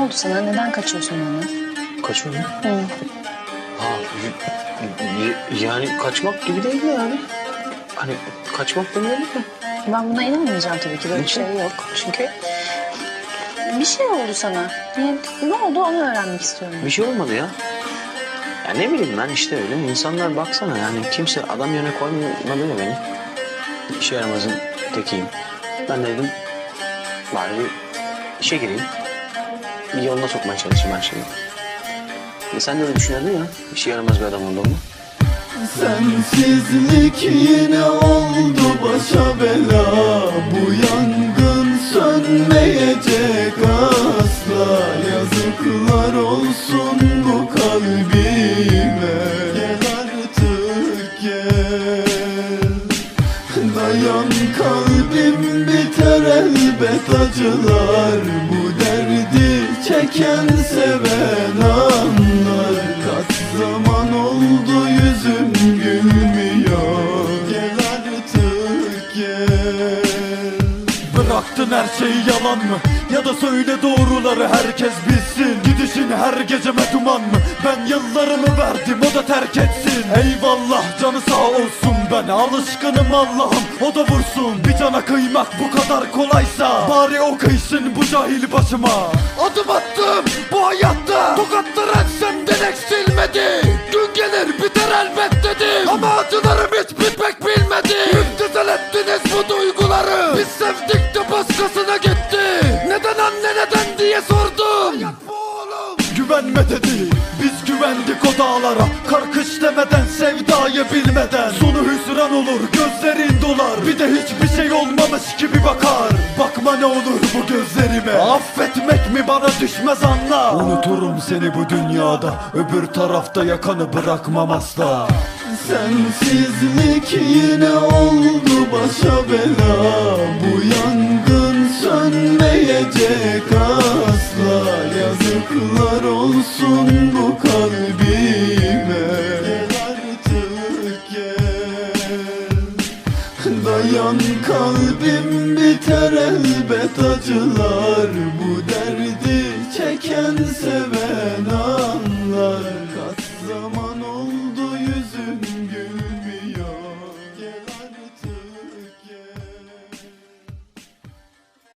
oldu sana? Neden kaçıyorsun bana? Kaçıyor mu? Hı. Ha, y- y- yani kaçmak gibi değil mi yani? Hani kaçmak demeyelim mi? Ben buna inanmayacağım tabii ki. Böyle bir şey yok. Çünkü bir şey oldu sana. Yani ne oldu onu öğrenmek istiyorum. Bir şey olmadı ya. Ya ne bileyim ben işte öyle. İnsanlar baksana yani kimse adam yerine koymadı ya beni. İşe yaramazın tekiyim. Ben de dedim bari bir işe gireyim. Bir yoluna sokmaya çalışayım her şeyi. E sen de öyle düşünüyordun ya. İşe yaramaz bir adam olduğumu. Sensizlik yine oldu başa bela Bu yangın sönmeyecek asla Yazıklar olsun bu kalbime Gel artık gel Dayan kalbim biter elbet acılar Bu çeken seven anlar. Kaç zaman oldu yüzüm gülmüyor. Gel artık gel Bıraktın her şey yalan mı? Ya da söyle doğruları herkes bilsin. Gidişin her geceme duman mı? Ben yıllarımı verdim o da terk etsin. Eyvallah canı sağ olsun ben alışkınım Allah'ım o da vursun. Bir cana kıymak bu kadar kolaysa Bari o kıysın bu cahil başıma. Adım attım bu hayatta Tokatlar ensemden eksilmedi Gün gelir biter elbet dedim Ama acılarım hiç bitmek bilmedi. Müptezel ettiniz bu duyguları Biz sevdik de başkasına gitti Güvenme dedi Biz güvendik o dağlara. Karkış demeden sevdayı bilmeden. Sonu hüsran olur gözlerin dolar. Bir de hiçbir şey olmamış gibi bakar. Bakma ne olur bu gözlerime. Affetmek mi bana düşmez anla. Unuturum seni bu dünyada. Öbür tarafta yakanı bırakmam asla. Sensizlik yine oldu başa bela Yazıklar olsun bu kalbime. Gel artık gel Dayan kalbim biter elbet acılar. Bu derdi çeken seven anlar. Kaç zaman